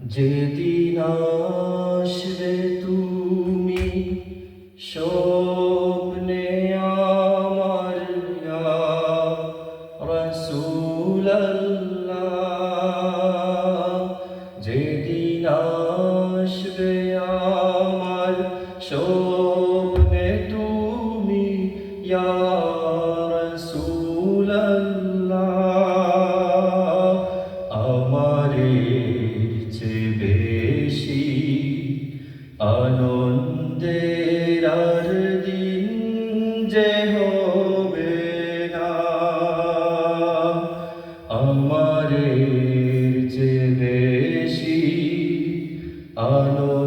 যেদিন আসবে তুমি স্বপ্নে আমার রসুল্লাহ যেদিন আসবে আমার স্বপ্নে তুমি রসুল্লাহ আনন্দের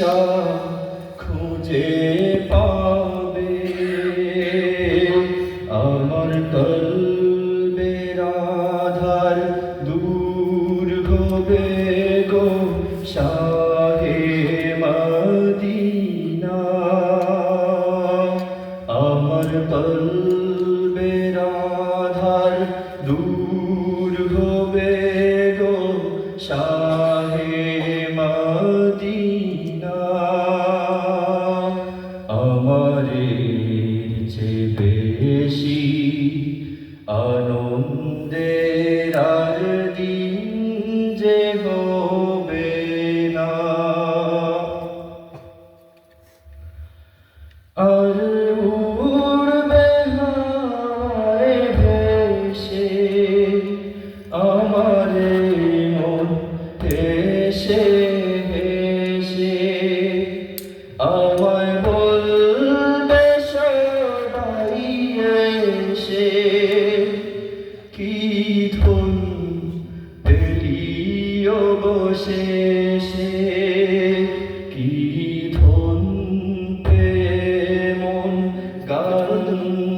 দিশা খুঁজে পাবে আমার কলবের আধার দূর হবে গো শাহে মদিনা। আমার কলবের আধার দূর হবে গো শাহে আনন্দের আর দিন যে হবে না। আর উড়বে হাওয়ায় ভেসে, আমার মন হেসে হেসে। আমায় বলবে সবাই এসে সে কি ধন মন গান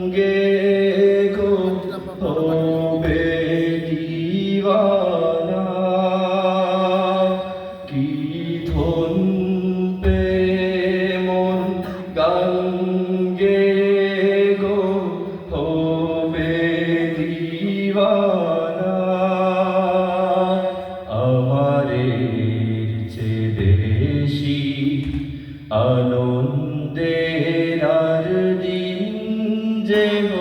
Jim.